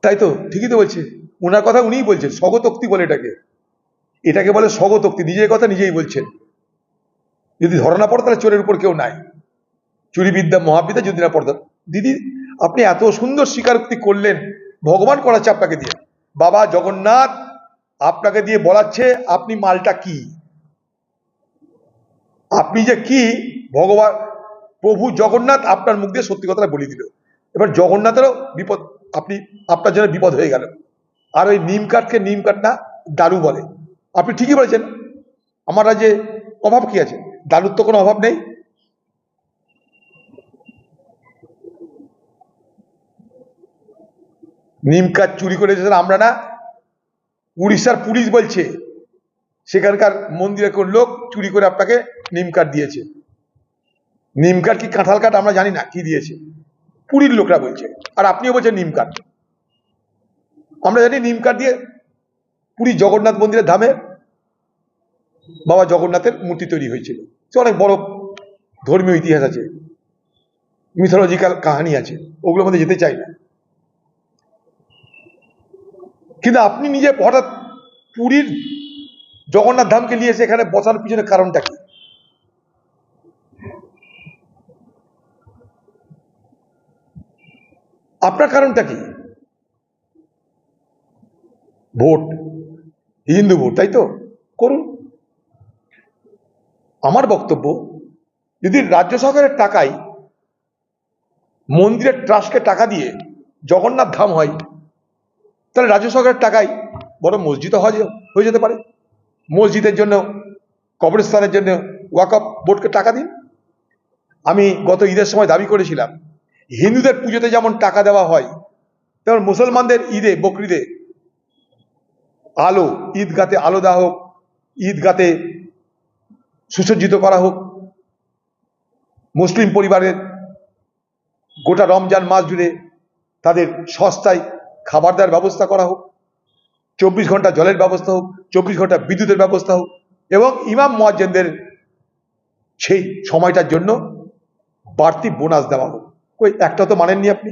তাই তো? ঠিকই তো বলছে। ওনার কথা উনিই বলছেন, স্বগতোক্তি বলে এটাকে। এটাকে বলে স্বগতোক্তি, নিজের কথা নিজেই বলছেন। যদি ধরা না পড়ে, তাহলে চোরের উপর কেউ নাই। চুরি বিদ্যা, মহাবিদ্যা যদি না পড়তেন দিদি, আপনি এত সুন্দর স্বীকারোক্তি করলেন, ভগবান করাচ্ছে আপনাকে দিয়ে। বাবা জগন্নাথ, আপনাকে দিয়ে বলাচ্ছে, আপনি মালটা কি? আপনি যে কি ভগবান প্রভু জগন্নাথ আপনার মুখ দিয়ে সত্যি কথাটা বলে দিল। এবার জগন্নাথেরও বিপদ আপনি, আপনার জন্য বিপদ হয়ে গেল। আর ওই নিম কাঠকে নিম কাঠ না, দারু বলে। আপনি ঠিকই বলেছেন। আমার রাজ্যে অভাব কি আছে? দারুর তো কোনো অভাব নেই। নিম কাঠ চুরি করে এসেছেন আমরা না। উড়িষ্যার পুলিশ বলছে, সেখানকার মন্দিরে কোন লোক চুরি করে আপনাকে নিম কাঠ দিয়েছে। নিম কাঠ কি কাঁঠাল কাঠ? আমরা জানি না, কি দিয়েছে। পুরীর লোকরা বলছে, আর আপনিও বলছেন নিম কাঠ। আমরা জানি নিম কাঠ দিয়ে পুরী জগন্নাথ মন্দিরের ধামে বাবা জগন্নাথের মূর্তি তৈরি হয়েছিল। সে অনেক বড় ধর্মীয় ইতিহাস আছে মিথোলজিক্যাল কাহানি আছে, ওগুলোর মধ্যে যেতে চাই না। কিন্তু আপনি নিজে হঠাৎ পুরীর জগন্নাথ ধামকে নিয়ে এসে এখানে বসার পিছনে কারণটা কি? আপনার কারণটা কি? ভোট, হিন্দু ভোট, তাই তো? করুন। আমার বক্তব্য, যদি রাজ্য সরকারের টাকায় মন্দিরের ট্রাস্টকে টাকা দিয়ে জগন্নাথ ধাম হয়, তাহলে রাজ্য সরকারের টাকায় বড় মসজিদ হয়ে হয়ে যেতে পারে। মসজিদের জন্য, কবরস্থানের জন্য ওয়াকআপ বোর্ডকে টাকা দিন। আমি গত ঈদের সময় দাবি করেছিলাম হিন্দুদের পুজোতে যেমন টাকা দেওয়া হয়, তেমন মুসলমানদের ঈদে, বকরিদে আলো, ঈদগাতে আলো দেওয়া হোক, ঈদগাতে সুসজ্জিত করা হোক। মুসলিম পরিবারের গোটা রমজান মাস জুড়ে তাদের সস্তায় খাবার দেওয়ার ব্যবস্থা করা হোক, চব্বিশ ঘণ্টা জলের ব্যবস্থা হোক, চব্বিশ ঘণ্টা বিদ্যুতের ব্যবস্থা হোক এবং ইমাম মোয়াজ্জেনদের সেই সময়টার জন্য বাড়তি বোনাস দেওয়া হোক। ওই একটা তো মানেননি আপনি?